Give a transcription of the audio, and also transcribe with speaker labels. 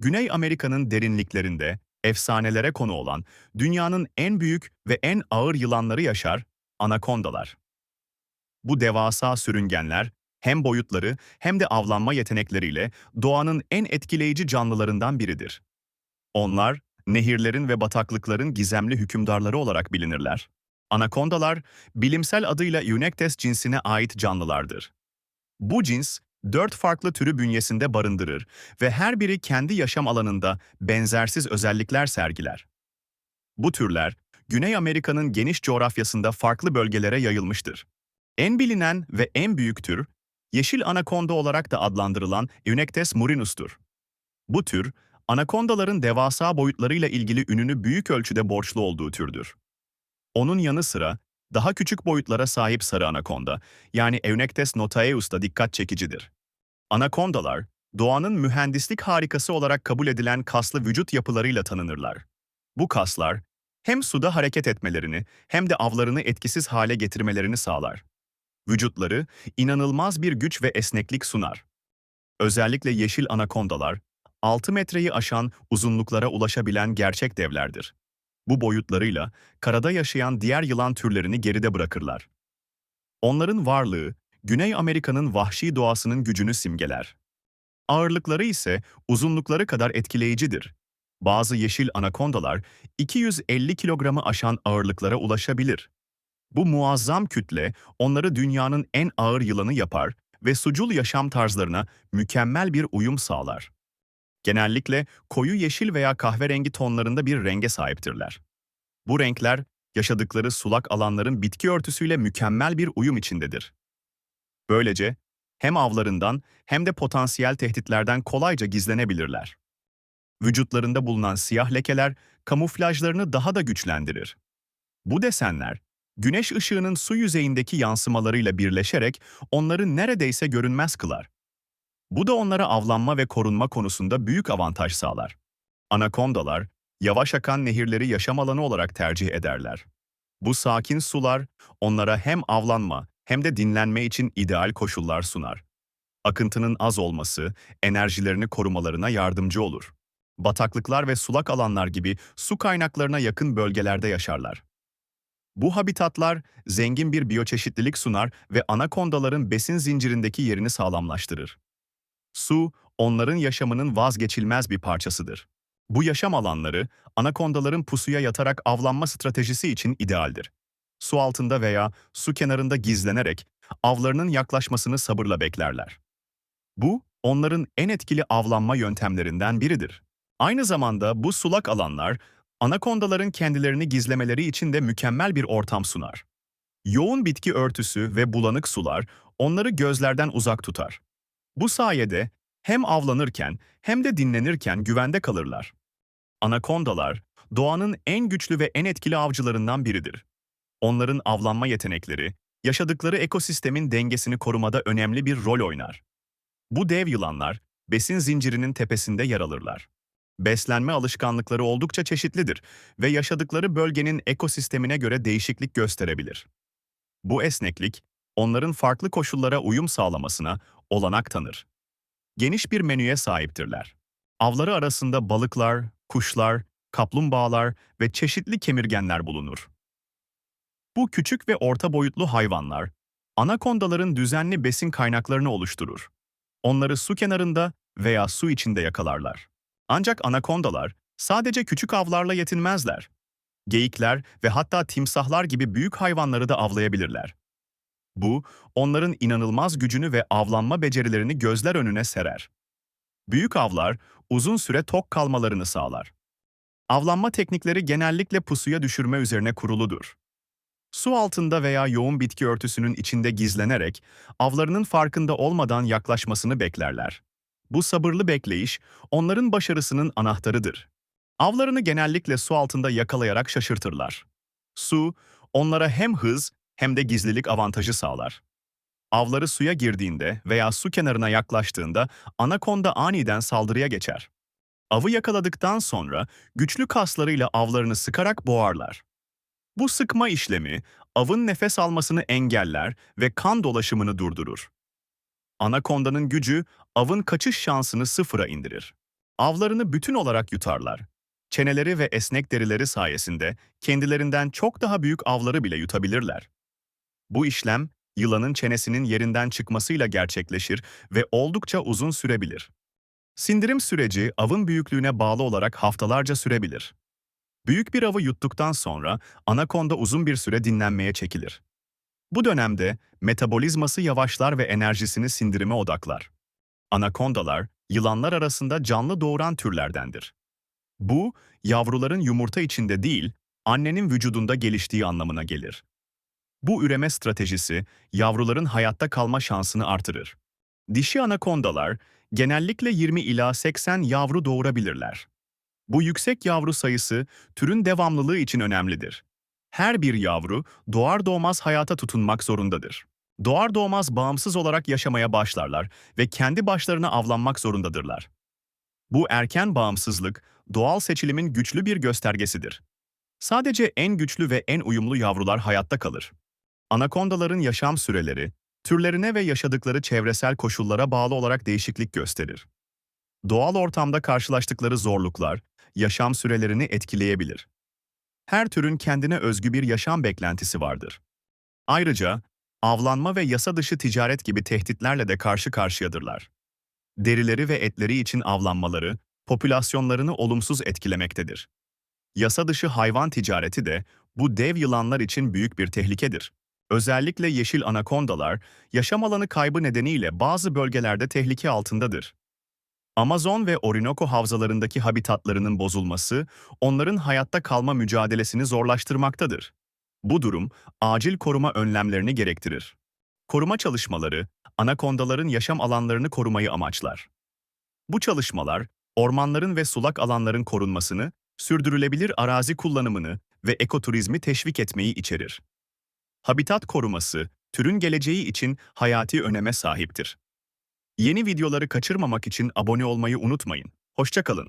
Speaker 1: Güney Amerika'nın derinliklerinde efsanelere konu olan dünyanın en büyük ve en ağır yılanları yaşar, anakondalar. Bu devasa sürüngenler hem boyutları hem de avlanma yetenekleriyle doğanın en etkileyici canlılarından biridir. Onlar, nehirlerin ve bataklıkların gizemli hükümdarları olarak bilinirler. Anakondalar, bilimsel adıyla Eunectes cinsine ait canlılardır. Bu cins, dört farklı türü bünyesinde barındırır ve her biri kendi yaşam alanında benzersiz özellikler sergiler. Bu türler, Güney Amerika'nın geniş coğrafyasında farklı bölgelere yayılmıştır. En bilinen ve en büyük tür, yeşil anakonda olarak da adlandırılan Eunectes murinus'tur. Bu tür, anakondaların devasa boyutlarıyla ilgili ününü büyük ölçüde borçlu olduğu türdür. Onun yanı sıra, daha küçük boyutlara sahip sarı anakonda, yani Eunectes notaeus da dikkat çekicidir. Anakondalar, doğanın mühendislik harikası olarak kabul edilen kaslı vücut yapılarıyla tanınırlar. Bu kaslar, hem suda hareket etmelerini hem de avlarını etkisiz hale getirmelerini sağlar. Vücutları inanılmaz bir güç ve esneklik sunar. Özellikle yeşil anakondalar, 6 metreyi aşan uzunluklara ulaşabilen gerçek devlerdir. Bu boyutlarıyla karada yaşayan diğer yılan türlerini geride bırakırlar. Onların varlığı, Güney Amerika'nın vahşi doğasının gücünü simgeler. Ağırlıkları ise uzunlukları kadar etkileyicidir. Bazı yeşil anakondalar 250 kilogramı aşan ağırlıklara ulaşabilir. Bu muazzam kütle onları dünyanın en ağır yılanı yapar ve sucul yaşam tarzlarına mükemmel bir uyum sağlar. Genellikle koyu yeşil veya kahverengi tonlarında bir renge sahiptirler. Bu renkler, yaşadıkları sulak alanların bitki örtüsüyle mükemmel bir uyum içindedir. Böylece hem avlarından hem de potansiyel tehditlerden kolayca gizlenebilirler. Vücutlarında bulunan siyah lekeler kamuflajlarını daha da güçlendirir. Bu desenler, güneş ışığının su yüzeyindeki yansımalarıyla birleşerek onları neredeyse görünmez kılar. Bu da onlara avlanma ve korunma konusunda büyük avantaj sağlar. Anakondalar, yavaş akan nehirleri yaşam alanı olarak tercih ederler. Bu sakin sular onlara hem avlanma hem de dinlenme için ideal koşullar sunar. Akıntının az olması enerjilerini korumalarına yardımcı olur. Bataklıklar ve sulak alanlar gibi su kaynaklarına yakın bölgelerde yaşarlar. Bu habitatlar zengin bir biyoçeşitlilik sunar ve anakondaların besin zincirindeki yerini sağlamlaştırır. Su, onların yaşamının vazgeçilmez bir parçasıdır. Bu yaşam alanları, anakondaların pusuya yatarak avlanma stratejisi için idealdir. Su altında veya su kenarında gizlenerek avlarının yaklaşmasını sabırla beklerler. Bu, onların en etkili avlanma yöntemlerinden biridir. Aynı zamanda bu sulak alanlar, anakondaların kendilerini gizlemeleri için de mükemmel bir ortam sunar. Yoğun bitki örtüsü ve bulanık sular onları gözlerden uzak tutar. Bu sayede hem avlanırken hem de dinlenirken güvende kalırlar. Anakondalar, doğanın en güçlü ve en etkili avcılarından biridir. Onların avlanma yetenekleri, yaşadıkları ekosistemin dengesini korumada önemli bir rol oynar. Bu dev yılanlar, besin zincirinin tepesinde yer alırlar. Beslenme alışkanlıkları oldukça çeşitlidir ve yaşadıkları bölgenin ekosistemine göre değişiklik gösterebilir. Bu esneklik, onların farklı koşullara uyum sağlamasına olanak tanır. Geniş bir menüye sahiptirler. Avları arasında balıklar, kuşlar, kaplumbağalar ve çeşitli kemirgenler bulunur. Bu küçük ve orta boyutlu hayvanlar, anakondaların düzenli besin kaynaklarını oluşturur. Onları su kenarında veya su içinde yakalarlar. Ancak anakondalar sadece küçük avlarla yetinmezler. Geyikler ve hatta timsahlar gibi büyük hayvanları da avlayabilirler. Bu, onların inanılmaz gücünü ve avlanma becerilerini gözler önüne serer. Büyük avlar uzun süre tok kalmalarını sağlar. Avlanma teknikleri genellikle pusuya düşürme üzerine kuruludur. Su altında veya yoğun bitki örtüsünün içinde gizlenerek avlarının farkında olmadan yaklaşmasını beklerler. Bu sabırlı bekleyiş onların başarısının anahtarıdır. Avlarını genellikle su altında yakalayarak şaşırtırlar. Su, onlara hem hız hem de gizlilik avantajı sağlar. Avları suya girdiğinde veya su kenarına yaklaştığında anakonda aniden saldırıya geçer. Avı yakaladıktan sonra güçlü kaslarıyla avlarını sıkarak boğarlar. Bu sıkma işlemi avın nefes almasını engeller ve kan dolaşımını durdurur. Anakondanın gücü avın kaçış şansını sıfıra indirir. avlarını bütün olarak yutarlar. Çeneleri ve esnek derileri sayesinde kendilerinden çok daha büyük avları bile yutabilirler. Bu işlem, yılanın çenesinin yerinden çıkmasıyla gerçekleşir ve oldukça uzun sürebilir. Sindirim süreci avın büyüklüğüne bağlı olarak haftalarca sürebilir. Büyük bir avı yuttuktan sonra anakonda uzun bir süre dinlenmeye çekilir. Bu dönemde metabolizması yavaşlar ve enerjisini sindirime odaklar. Anakondalar, yılanlar arasında canlı doğuran türlerdendir. Bu, yavruların yumurta içinde değil, annenin vücudunda geliştiği anlamına gelir. Bu üreme stratejisi, yavruların hayatta kalma şansını artırır. Dişi anakondalar, genellikle 20 ila 80 yavru doğurabilirler. Bu yüksek yavru sayısı, türün devamlılığı için önemlidir. Her bir yavru, doğar doğmaz hayata tutunmak zorundadır. Doğar doğmaz bağımsız olarak yaşamaya başlarlar ve kendi başlarına avlanmak zorundadırlar. Bu erken bağımsızlık, doğal seçilimin güçlü bir göstergesidir. Sadece en güçlü ve en uyumlu yavrular hayatta kalır. Anakondaların yaşam süreleri, türlerine ve yaşadıkları çevresel koşullara bağlı olarak değişiklik gösterir. Doğal ortamda karşılaştıkları zorluklar, yaşam sürelerini etkileyebilir. Her türün kendine özgü bir yaşam beklentisi vardır. Ayrıca, avlanma ve yasa dışı ticaret gibi tehditlerle de karşı karşıyadırlar. Derileri ve etleri için avlanmaları, popülasyonlarını olumsuz etkilemektedir. Yasa dışı hayvan ticareti de bu dev yılanlar için büyük bir tehlikedir. Özellikle yeşil anakondalar, yaşam alanı kaybı nedeniyle bazı bölgelerde tehlike altındadır. Amazon ve Orinoco havzalarındaki habitatlarının bozulması, onların hayatta kalma mücadelesini zorlaştırmaktadır. Bu durum, acil koruma önlemlerini gerektirir. Koruma çalışmaları, anakondaların yaşam alanlarını korumayı amaçlar. Bu çalışmalar, ormanların ve sulak alanların korunmasını, sürdürülebilir arazi kullanımını ve ekoturizmi teşvik etmeyi içerir. Habitat koruması, türün geleceği için hayati öneme sahiptir. Yeni videoları kaçırmamak için abone olmayı unutmayın. Hoşçakalın.